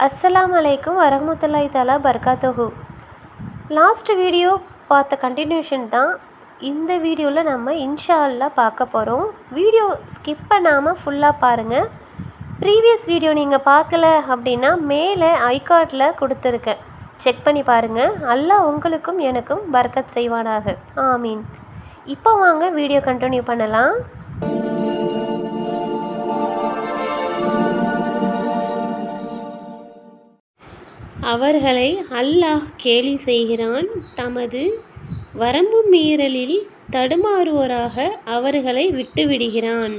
அஸ்ஸலாம் அலைக்கும் வரமத்துல்லாய் தலா பர்காத்தஹு. லாஸ்ட் வீடியோ பார்த்த கண்டினியூஷன் தான் இந்த வீடியோவில் நம்ம இன்ஷா பார்க்க போகிறோம் வீடியோ ஸ்கிப் பண்ணாமல் ஃபுல்லாக பாருங்கள் ப்ரீவியஸ் வீடியோ நீங்கள் பார்க்கல அப்படின்னா மேலே ஐகார்டில் கொடுத்துருக்கேன். செக் பண்ணி பாருங்கள் அல்லாஹ் உங்களுக்கும் எனக்கும் பர்கத் செய்வானாக. ஆமீன். இப்போ வாங்க வீடியோ கண்டினியூ பண்ணலாம். அவர்களை அல்லாஹ் கேலி செய்கிறான். தமது வரம்பு மீறலில் தடுமாறுவோராக அவர்களை விட்டுவிடுகிறான்.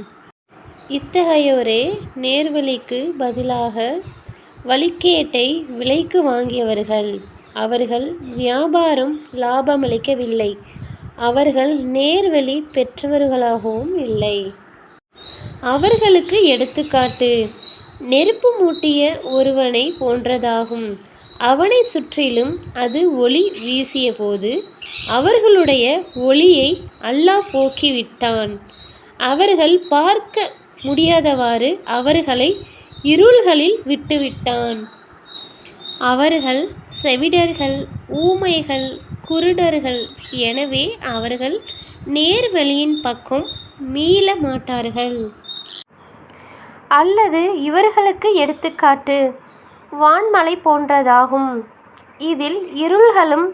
இத்தகையோரே நேர்வழிக்கு பதிலாக வழிக்கேட்டை விலைக்கு வாங்கியவர்கள். அவர்கள் வியாபாரம் லாபமளிக்கவில்லை. அவர்கள் நேர்வழி பெற்றவர்களாகவும் இல்லை. அவர்களுக்கு எடுத்துக்காட்டு நெருப்பு மூட்டிய ஒருவனை போன்றதாகும். அவனை சுற்றிலும் அது ஒளி வீசியபோது அவர்களுடைய ஒளியை அல்லாஹ் போக்கிவிட்டான். அவர்கள் பார்க்க முடியாதவாறு அவர்களை இருள்களில் விட்டுவிட்டான். அவர்கள் செவிடர்கள் ஊமைகள் குருடர்கள் எனவே அவர்கள் நேர்வழியின் பக்கம் மீள மாட்டார்கள். அல்லது இவர்களுக்கு எடுத்துக்காட்டு வான்மலை போன்றதாகும். இதில் இருள்களும்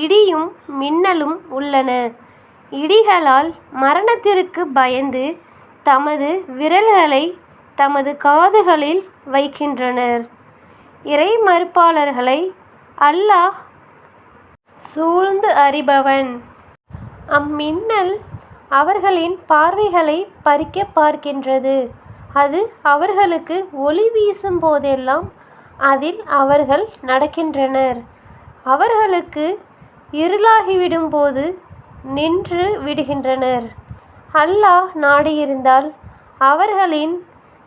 இடியும் மின்னலும் உள்ளன. இடிகளால் மரணத்திற்கு பயந்து தமது விரல்களை தமது காதுகளில் வைக்கின்றனர். இறை மறுப்பாளர்களை அல்லாஹ் சூழ்ந்து அறிபவன். அம்மின்னல் அவர்களின் பார்வைகளை பறிக்க பார்க்கின்றது. அது அவர்களுக்கு ஒளி வீசும் போதெல்லாம் அதில் அவர்கள் நடக்கின்றனர். அவர்களுக்கு இருளாகிவிடும் போது நின்று விடுகின்றனர். அல்லாஹ் நாடியிருந்தால் அவர்களின்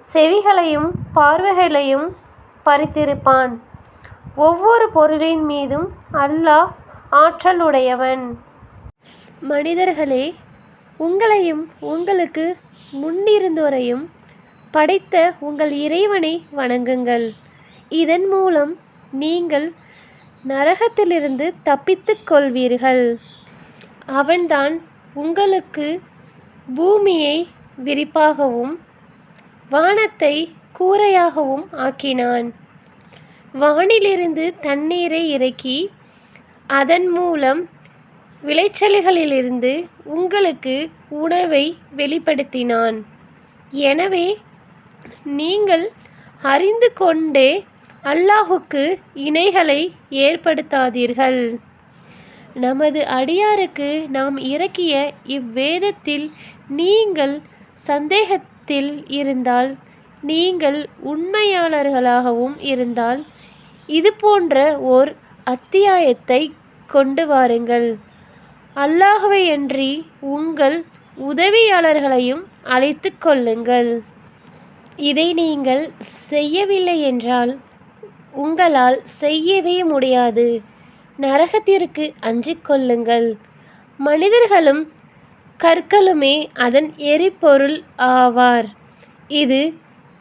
செவிகளையும் பார்வைகளையும் பறித்திருப்பான். ஒவ்வொரு பொருளின் மீதும் அல்லாஹ் ஆற்றலுடையவன். மனிதர்களே உங்களையும் உங்களுக்கு முன்னிருந்தோரையும் படைத்த உங்கள் இறைவனை வணங்குங்கள். இதன் மூலம் நீங்கள் நரகத்திலிருந்து தப்பித்துக் கொள்வீர்கள். அவன்தான் உங்களுக்கு பூமியை விரிப்பாகவும் வானத்தை கூரையாகவும் ஆக்கினான். வானிலிருந்து தண்ணீரை இறக்கி அதன் மூலம் விளைச்சல்களிலிருந்து உங்களுக்கு உணவை வெளிப்படுத்தினான். எனவே நீங்கள் அறிந்து கொண்டே அல்லாஹுக்கு இணைகளை ஏற்படுத்தாதீர்கள். நமது அடியாருக்கு நாம் இறக்கிய இவ்வேதத்தில் நீங்கள் சந்தேகத்தில் இருந்தால் நீங்கள் உண்மையாளர்களாகவும் இருந்தால் இது போன்ற ஓர் அத்தியாயத்தை கொண்டு வாருங்கள். அல்லாஹுவையன்றி உங்கள் உதவியாளர்களையும் அழைத்து கொள்ளுங்கள். இதை நீங்கள் செய்யவில்லை என்றால் உங்களால் செய்யவே முடியாது. நரகத்திற்கு அஞ்சிக் கொள்ளுங்கள். மனிதர்களும் கற்களுமே அதன் எரிபொருள் ஆவார். இது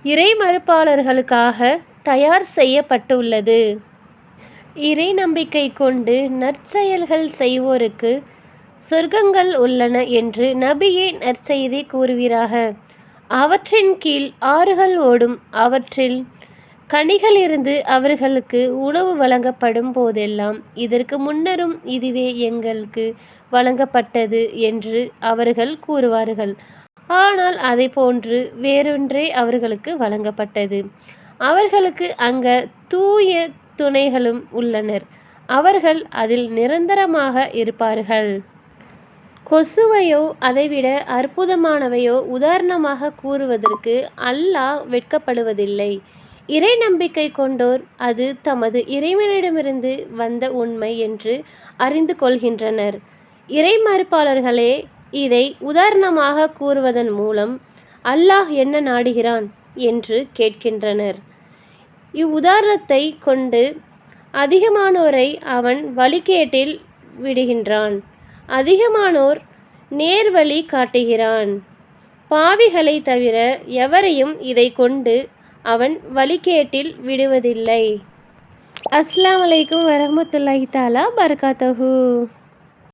இறை மறுப்பாளர்களுக்காக தயார் செய்யப்பட்டுள்ளது. இறை நம்பிக்கை கொண்டு நற்செயல்கள் செய்வோருக்கு சொர்க்கங்கள் உள்ளன என்று நபியே நற்செய்தி கூறுவீராக. அவற்றின் கீழ் ஆறுகள் ஓடும். அவற்றில் கனிகளிலிருந்து அவர்களுக்கு உணவு வழங்கப்படும் போதெல்லாம் இதற்கு முன்னரும் இதுவே எங்களுக்கு வழங்கப்பட்டது என்று அவர்கள் கூறுவார்கள். ஆனால் அதை போன்று வேறொன்றே அவர்களுக்கு வழங்கப்பட்டது. அவர்களுக்கு அங்க தூய துணைகளும் உள்ளனர். அவர்கள் அதில் நிரந்தரமாக இருப்பார்கள். கொசுவையோ அதைவிட அற்புதமானவையோ உதாரணமாக கூறுவதற்கு அல்லாஹ் வெட்கப்படுவதில்லை. இறை நம்பிக்கை கொண்டோர் அது தமது இறைவனிடமிருந்து வந்த உண்மை என்று அறிந்து கொள்கின்றனர். இறை மறுப்பாளர்களே இதை உதாரணமாக கூறுவதன் மூலம் அல்லாஹ் என்ன நாடுகிறான் என்று கேட்கின்றனர். இவ்வுதாரணத்தை கொண்டு அதிகமானோரை அவன் வழிகேட்டில் விடுகின்றான். அதிகமானோர் நேர்வழி காட்டுகிறான். பாவிகளை தவிர எவரையும் இதை கொண்டு அவன் வழிகேட்டில் விடுவதில்லை. அஸ்லாம் வலைக்கும் வரமத்துல்லாஹி தாலா பரகாத்தஹூ.